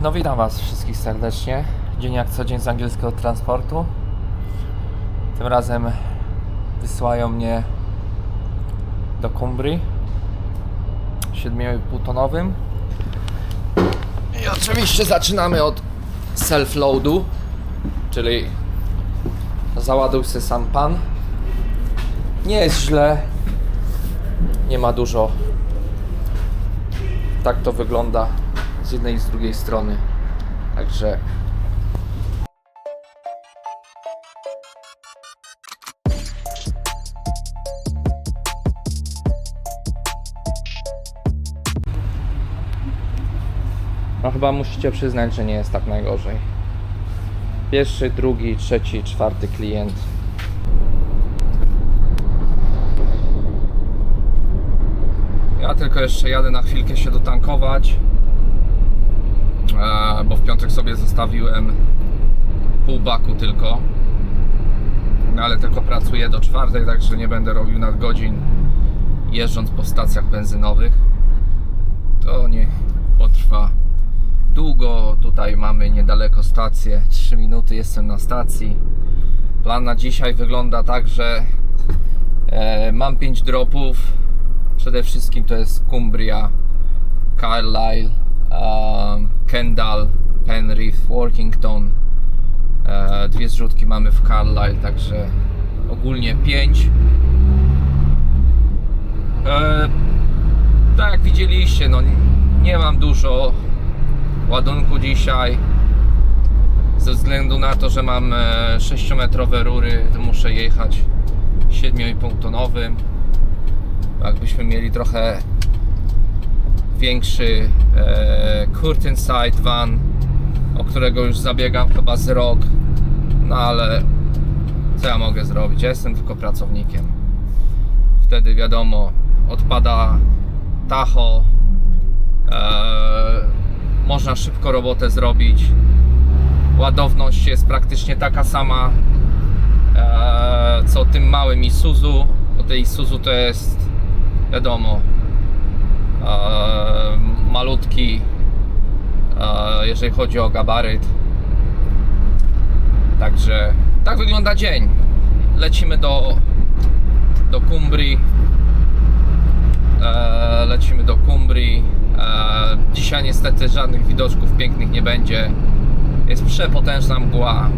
No witam Was wszystkich serdecznie. Dzień jak co dzień z angielskiego transportu. Tym razem wysyłają mnie do Cumbrii 7,5 tonowym. I oczywiście zaczynamy od self-loadu, czyli załaduj się sam pan. Nie jest źle, nie ma dużo. Tak to wygląda z jednej i z drugiej strony. Także No chyba musicie przyznać, że nie jest tak najgorzej. Pierwszy, drugi, trzeci, czwarty klient. Ja tylko jeszcze jadę na chwilkę się dotankować, bo w piątek sobie zostawiłem pół baku tylko. No ale tylko pracuję do czwartej, także nie będę robił nadgodzin jeżdżąc po stacjach benzynowych. To nie potrwa długo. Tutaj mamy niedaleko stację. 3 minuty jestem na stacji. Plan na dzisiaj wygląda tak, że e, mam 5 dropów. Przede wszystkim to jest Cumbria, Carlisle, um, Kendall, Penrith, Workington. E, dwie zrzutki mamy w Carlisle, także ogólnie 5. E, tak jak widzieliście, no nie mam dużo ładunku dzisiaj. Ze względu na to, że mam 6-metrowe rury, to muszę jechać 7,5 tonowym. Jakbyśmy mieli trochę większy e, curtain side van, o którego już zabiegam chyba z rok. No ale co ja mogę zrobić? Ja jestem tylko pracownikiem. Wtedy wiadomo, odpada tacho. E, można szybko robotę zrobić. Ładowność jest praktycznie taka sama e, co tym małym Isuzu. Bo tej Isuzu to jest wiadomo malutki e, jeżeli chodzi o gabaryt. Także tak wygląda dzień. Lecimy do, do Cumbrii. E, lecimy do Cumbrii. E, dzisiaj niestety żadnych widoczków pięknych nie będzie. Jest przepotężna mgła.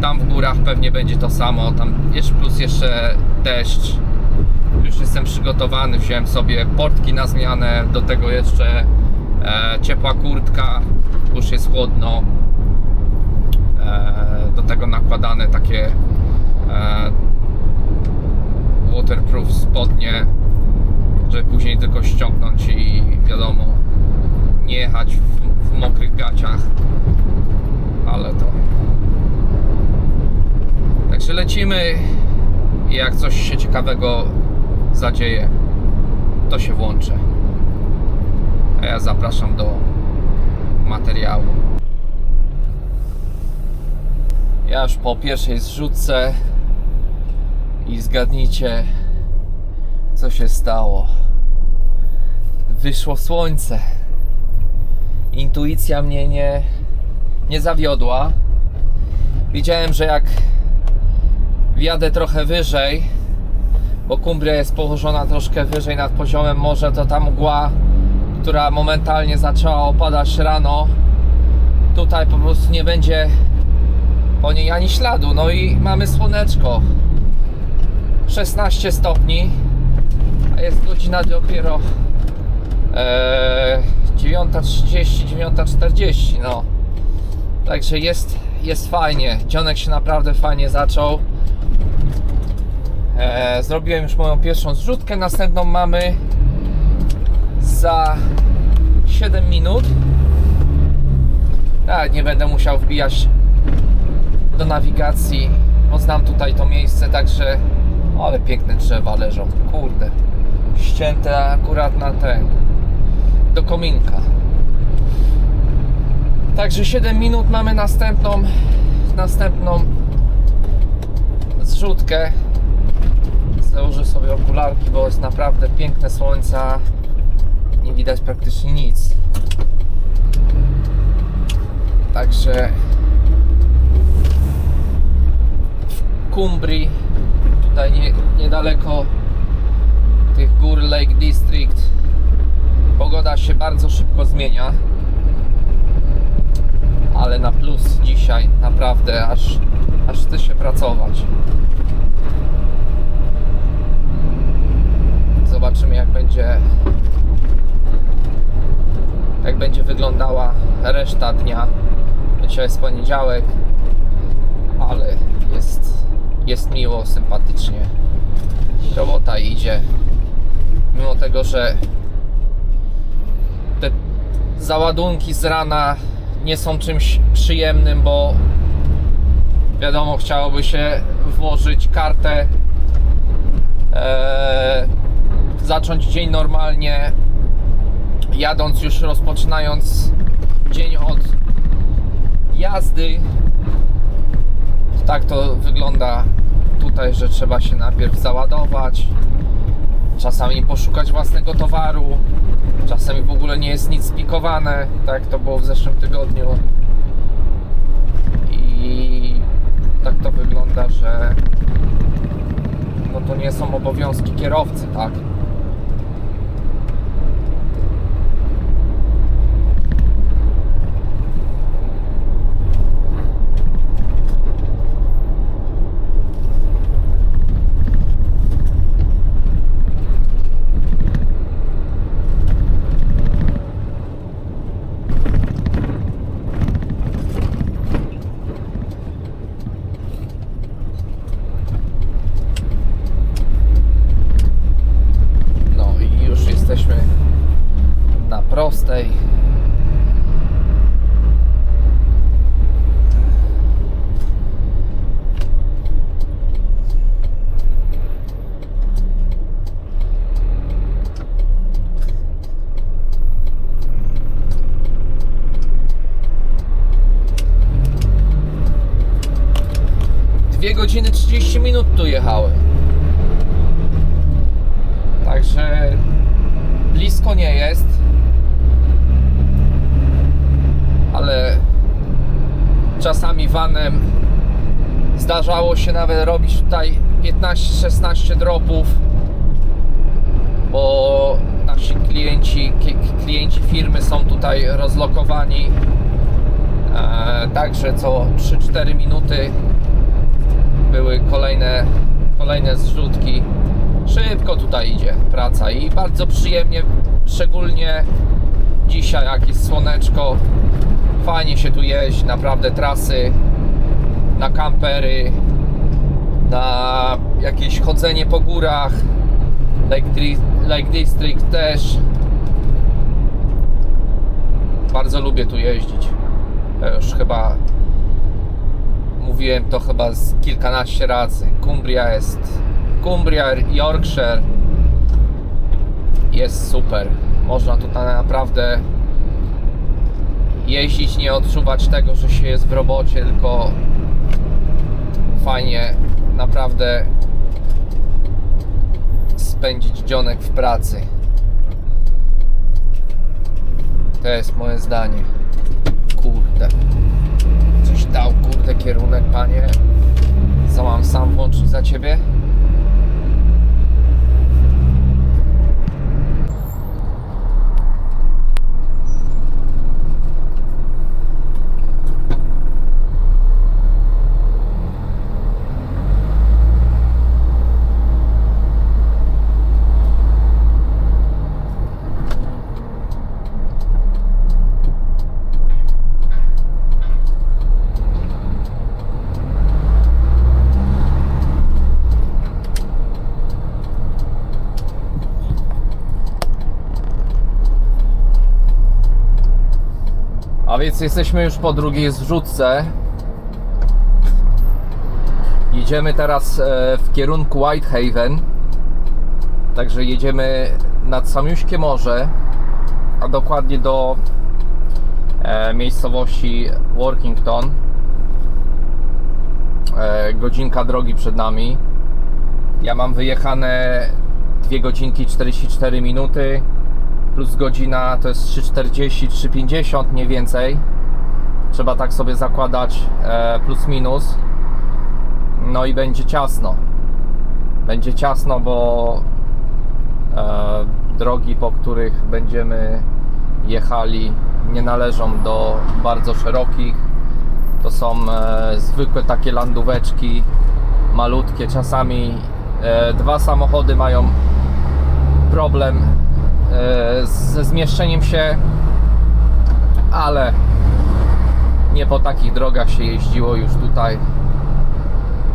Tam w górach pewnie będzie to samo. Tam jeszcze plus jeszcze deszcz. Już jestem przygotowany. Wziąłem sobie portki na zmianę. Do tego jeszcze e, ciepła kurtka. Już jest chłodno. E, do tego nakładane takie e, waterproof spodnie żeby później tylko ściągnąć i wiadomo, nie jechać w, w mokrych gaciach, ale to. Także lecimy i jak coś się ciekawego zadzieje, to się włączę. A ja zapraszam do materiału. Ja już po pierwszej zrzutce i zgadnijcie, co się stało. Wyszło słońce. Intuicja mnie nie, nie zawiodła. Widziałem, że jak wjadę trochę wyżej, bo Kumbria jest położona troszkę wyżej nad poziomem morza, to ta mgła, która momentalnie zaczęła opadać rano, tutaj po prostu nie będzie po niej ani śladu. No i mamy słoneczko. 16 stopni a jest godzina dopiero e, 9.30, 9.40 no także jest, jest fajnie dzionek się naprawdę fajnie zaczął e, zrobiłem już moją pierwszą zrzutkę następną mamy za 7 minut. A, nie będę musiał wbijać do nawigacji. Bo znam tutaj to miejsce także ale piękne drzewa leżą kurde. Ścięte akurat na ten do kominka. Także 7 minut mamy następną następną zrzutkę założę sobie okularki bo jest naprawdę piękne słońce nie widać praktycznie nic Także w Cumbrii, tutaj nie, niedaleko tych gór Lake District, pogoda się bardzo szybko zmienia. Ale na plus dzisiaj naprawdę aż, aż chce się pracować. Zobaczymy jak będzie jak będzie wyglądała reszta dnia. Dzisiaj jest poniedziałek, ale jest, jest miło, sympatycznie. Robota idzie. Mimo tego, że te załadunki z rana nie są czymś przyjemnym, bo wiadomo, chciałoby się włożyć kartę, e, zacząć dzień normalnie, jadąc już rozpoczynając dzień od jazdy. Tak to wygląda tutaj, że trzeba się najpierw załadować, czasami poszukać własnego towaru, czasami w ogóle nie jest nic spikowane, tak to było w zeszłym tygodniu. I tak to wygląda, że no to nie są obowiązki kierowcy, tak? 2 godziny 30 minut tu jechały. Także blisko nie jest. Ale czasami vanem zdarzało się nawet robić tutaj 15-16 dropów, bo nasi klienci, klienci firmy są tutaj rozlokowani. E, także co 3-4 minuty były kolejne, kolejne zrzutki. Szybko tutaj idzie praca i bardzo przyjemnie, szczególnie dzisiaj, jak jest słoneczko. Fajnie się tu jeździ, naprawdę trasy na kampery, na jakieś chodzenie po górach. Lake, Lake District też. Bardzo lubię tu jeździć. Ja już chyba mówiłem to chyba z kilkanaście razy. Cumbria jest. Cumbria, Yorkshire jest super. Można tutaj naprawdę jeździć, nie odczuwać tego, że się jest w robocie, tylko fajnie naprawdę spędzić dzionek w pracy. To jest moje zdanie. Kurde. Coś dał, kierunek, panie. Co mam sam włączyć za ciebie? Więc jesteśmy już po drugiej zrzutce. Jedziemy teraz e, w kierunku Whitehaven. Także jedziemy nad samiuśkie morze, a dokładnie do e, miejscowości Workington. E, godzinka drogi przed nami. Ja mam wyjechane 2 godzinki 44 minuty plus godzina to jest 3,40, 3,50 mniej więcej. Trzeba tak sobie zakładać e, plus minus. No i będzie ciasno. Będzie ciasno, bo e, drogi, po których będziemy jechali, nie należą do bardzo szerokich. To są e, zwykłe takie landóweczki, malutkie. Czasami dwa samochody mają problem ze zmieszczeniem się, ale nie po takich drogach się jeździło już tutaj.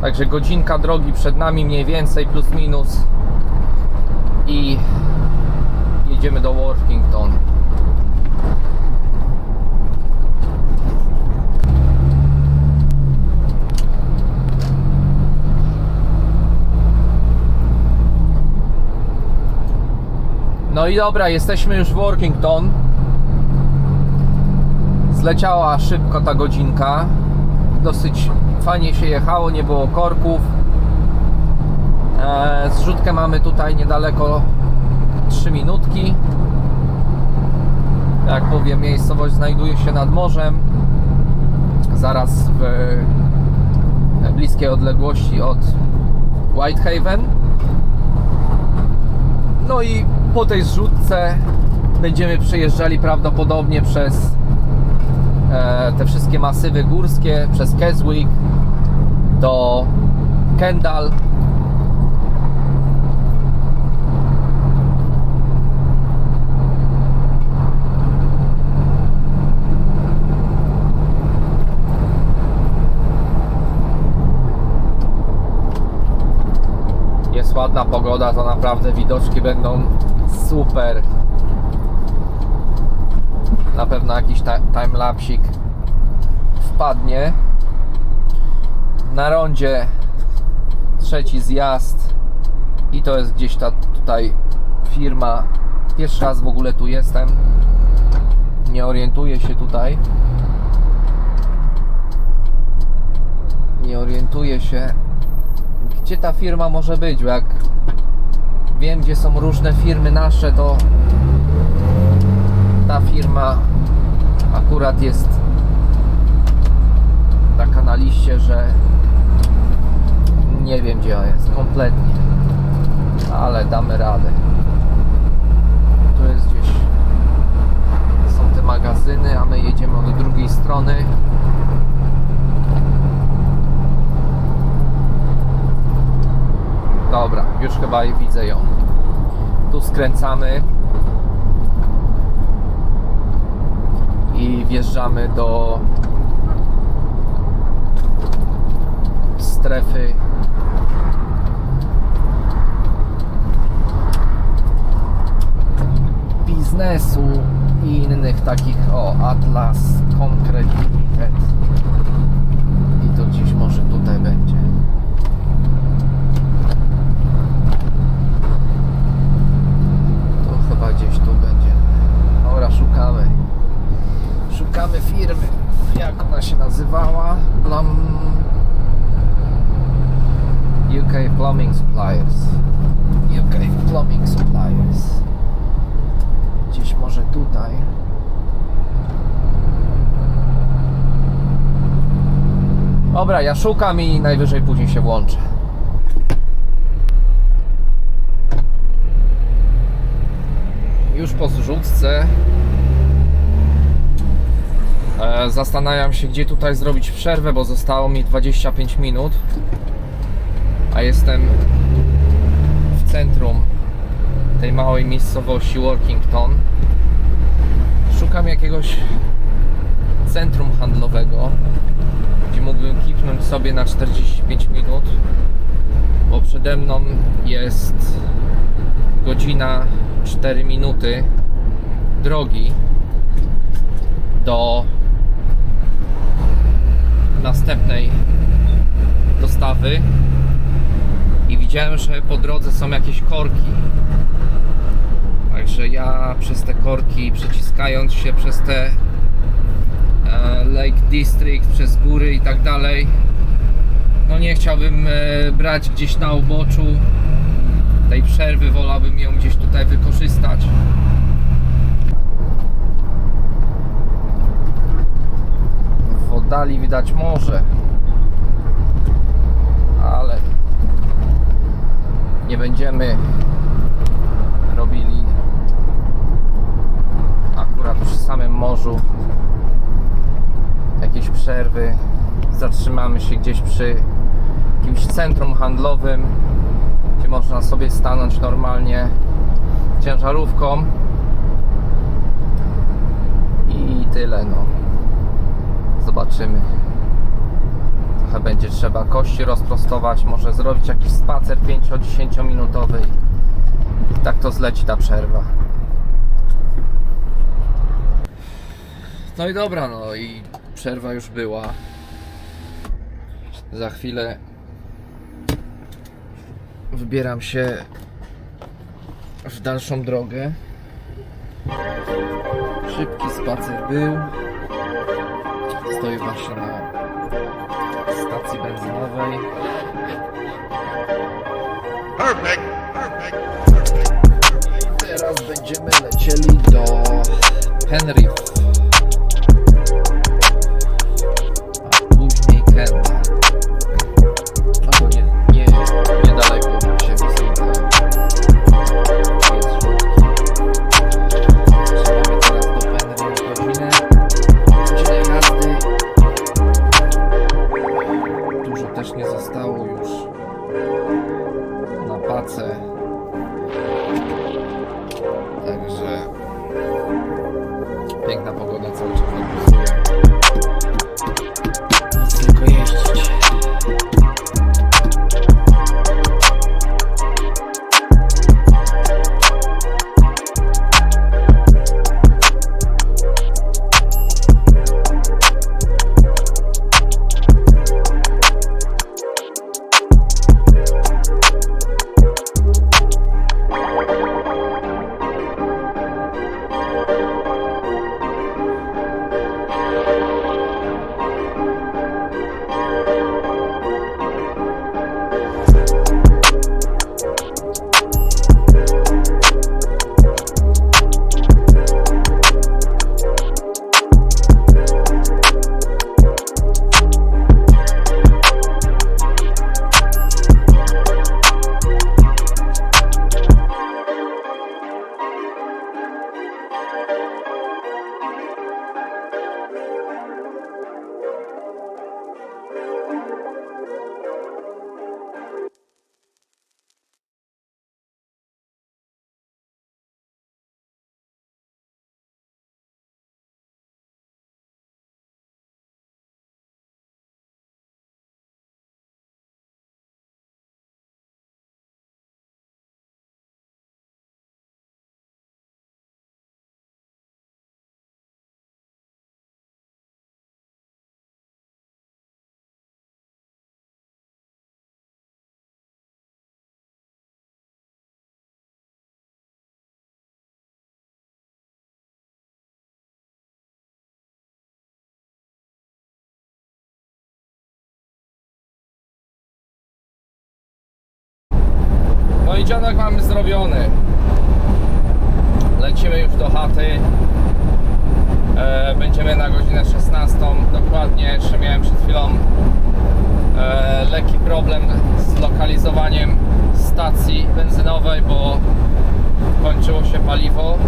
Także godzinka drogi przed nami mniej więcej plus minus i jedziemy do Workington. No i dobra, jesteśmy już w Workington. Zleciała szybko ta godzinka. Dosyć fajnie się jechało, nie było korków. Eee, zrzutkę mamy tutaj niedaleko 3 minutki. Jak powiem, miejscowość znajduje się nad morzem. Zaraz w bliskiej odległości od Whitehaven. No i po tej zrzutce będziemy przejeżdżali prawdopodobnie przez e, te wszystkie masywy górskie, przez Keswick do Kendall. Jest ładna pogoda, to naprawdę widoczki będą super. Na pewno jakiś timelapsik wpadnie. Na rondzie trzeci zjazd i to jest gdzieś ta tutaj firma. Pierwszy raz w ogóle tu jestem. Nie orientuję się tutaj. Nie orientuję się gdzie ta firma może być, bo jak wiem, gdzie są różne firmy nasze, to ta firma akurat jest taka na liście, że nie wiem, gdzie jest kompletnie, ale damy radę. Tu jest gdzieś są te magazyny, a my jedziemy od drugiej strony. Dobra, już chyba widzę ją. Tu skręcamy i wjeżdżamy do strefy. Biznesu i innych takich o Atlas Concrete i to gdzieś może tutaj będzie To chyba gdzieś tu będzie. Dobra, szukamy. Szukamy firmy. Jak ona się nazywała? Plum... UK Plumbing Suppliers. UK Plumbing Suppliers. Gdzieś może tutaj. Dobra, ja szukam i najwyżej później się włączę. już po zrzutce. E, Zastanawiam się, gdzie tutaj zrobić przerwę, bo zostało mi 25 minut. A jestem w centrum tej małej miejscowości Workington. Szukam jakiegoś centrum handlowego, mógłbym kipnąć sobie na 45 minut, bo przede mną jest godzina 4 minuty drogi do następnej dostawy i widziałem, że po drodze są jakieś korki. Także ja przez te korki, przeciskając się przez te Lake District, przez góry i tak dalej, no nie chciałbym e, brać gdzieś na uboczu tej przerwy, wolałbym ją gdzieś tutaj wykorzystać. oddali widać morze. Ale nie będziemy robili akurat przy samym morzu przerwy. Zatrzymamy się gdzieś przy jakimś centrum handlowym, gdzie można sobie stanąć normalnie ciężarówką i tyle no. Zobaczymy. Trochę będzie trzeba kości rozprostować, może zrobić jakiś spacer 5-10 minutowy i tak to zleci ta przerwa. No i dobra, no i przerwa już była. Za chwilę wybieram się w dalszą drogę. Szybki spacer był. Stoję właśnie na stacji benzynowej. Perfect. Perfect. I teraz będziemy lecieli do Penrith. Później Kent. No bo nie, nie, niedaleko są te jest rzutki. Teraz do Penrith godzinę. Godzinę jazdy. Dużo też nie zostało już na pacę. No i mamy zrobiony. Lecimy już do chaty. E, będziemy na godzinę 16 dokładnie. Jeszcze miałem przed chwilą e, lekki problem z lokalizowaniem stacji benzynowej, bo kończyło się paliwo.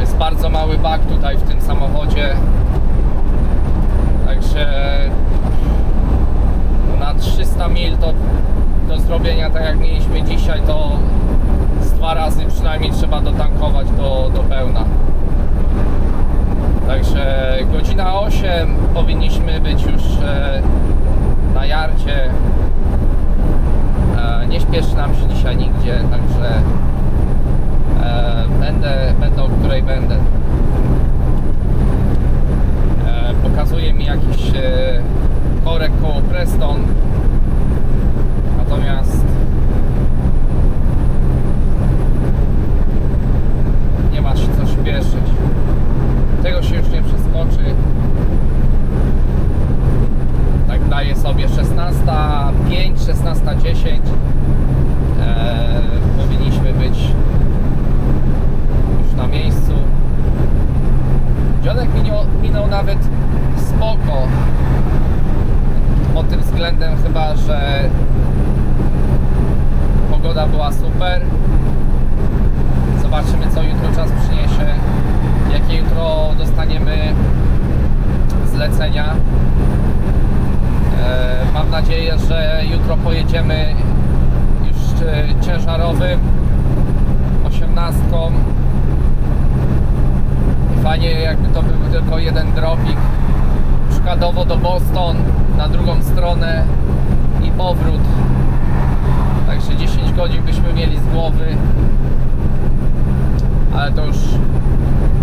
Jest bardzo mały bak tutaj w tym samochodzie. Także na 300 mil to do zrobienia tak jak mieliśmy dzisiaj to z dwa razy przynajmniej trzeba dotankować do, do pełna. Także godzina 8 powinniśmy być już e, na jarcie. E, nie śpieszy nam się dzisiaj nigdzie także e, będę, będę o której będę. Pokazuje mi jakiś korek koło Preston Natomiast nie ma się co śpieszyć. Tego się już nie przeskoczy. Tak daje sobie 16.05, 16.10. Eee, powinniśmy być już na miejscu. Dziadek mi nie, o- minął nawet spoko. Pod tym względem chyba, że pogoda była super. Zobaczymy co jutro czas przyniesie. Jakie jutro dostaniemy zlecenia. E, Mam nadzieję, że jutro pojedziemy już e, ciężarowym, osiemnastką. Fajnie jakby to był tylko jeden dropik szkadowo do Boston, na drugą stronę i powrót. Także 10 godzin byśmy mieli z głowy. Ale to już,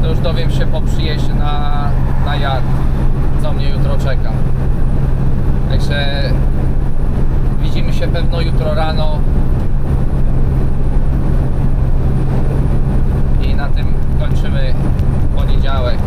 to już dowiem się po przyjeździe na, na yard, co mnie jutro czeka. Także widzimy się pewno jutro rano. I na tym kończymy poniedziałek.